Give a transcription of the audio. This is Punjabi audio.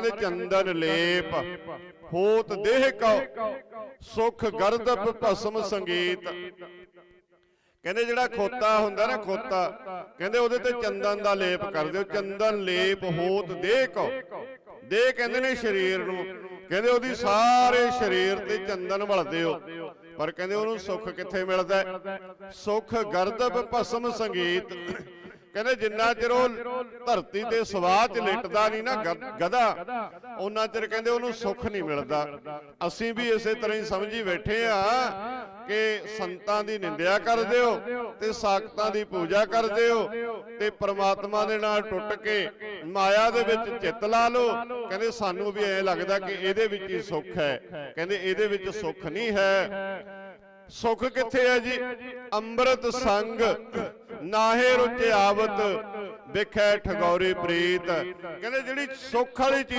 ਕਹਿੰਦੇ ਚੰਦਨ ਲੇਪ ਹੋਤ ਦੇਹ ਕਉ ਸੁਖ ਗਰਦਬ ਭਸਮ ਸੰਗੀਤ। ਕਹਿੰਦੇ ਜਿਹੜਾ ਖੋਤਾ ਹੁੰਦਾ ਨਾ ਖੋਤਾ ਕਹਿੰਦੇ ਉਹਦੇ ਤੇ ਚੰਦਨ ਦਾ ਲੇਪ ਕਰ ਦਿਓ। ਚੰਦਨ ਲੇਪ ਹੋਤ ਦੇਹ ਕੋ ਦੇਹ ਕਹਿੰਦੇ ਨੇ ਸਰੀਰ ਨੂੰ ਕਹਿੰਦੇ ਉਹਦੀ ਸਾਰੇ ਸਰੀਰ ਤੇ ਚੰਦਨ ਵਲਦੇ ਹੋ। ਪਰ ਕਹਿੰਦੇ ਉਹਨੂੰ ਸੁੱਖ ਕਿੱਥੇ ਮਿਲਦਾ? ਸੁੱਖ ਗਰਦਬ ਭਸਮ ਸੰਗੀਤ। ਕਹਿੰਦੇ ਜਿੰਨਾ ਚਿਰ ਉਹ ਧਰਤੀ ਤੇ ਸਵਾਹ ਚ ਲਿਟਦਾ ਨਹੀਂ ਨਾ ਗਧਾ ਉਹਨਾਂ ਚਿਰ ਕਹਿੰਦੇ ਉਹਨੂੰ ਸੁੱਖ ਨਹੀਂ ਮਿਲਦਾ। ਅਸੀਂ ਵੀ ਇਸੇ ਤਰ੍ਹਾਂ ਹੀ ਸਮਝੀ ਬੈਠੇ ਆ ਕਿ ਸੰਤਾਂ ਦੀ ਨਿੰਦਿਆ ਕਰਦੇ ਹੋ ਤੇ ਸਾਖਤਾਂ ਦੀ ਪੂਜਾ ਕਰਦੇ ਹੋ ਤੇ ਪ੍ਰਮਾਤਮਾ ਦੇ ਨਾਲ ਟੁੱਟ ਕੇ ਮਾਇਆ ਦੇ ਵਿੱਚ ਚਿੱਤ ਲਾ ਲਓ। ਕਹਿੰਦੇ ਸਾਨੂੰ ਵੀ ਐ ਲੱਗਦਾ ਕਿ ਇਹਦੇ ਵਿੱਚ ਹੀ ਸੁੱਖ ਹੈ। ਕਹਿੰਦੇ ਇਹਦੇ ਵਿੱਚ ਸੁੱਖ ਨਹੀਂ ਹੈ। ਸੁਖ ਕਿੱਥੇ ਹੈ ਜੀ? ਅੰਮ੍ਰਿਤ ਸੰਗ। ਨਾਹੇ ਰੁਚਿਆਵਤ ਵਿਖੇ ਠਗੌਰੀ ਪ੍ਰੀਤ। ਕਹਿੰਦੇ ਜਿਹੜੀ ਸੁੱਖ ਵਾਲੀ ਚੀਜ਼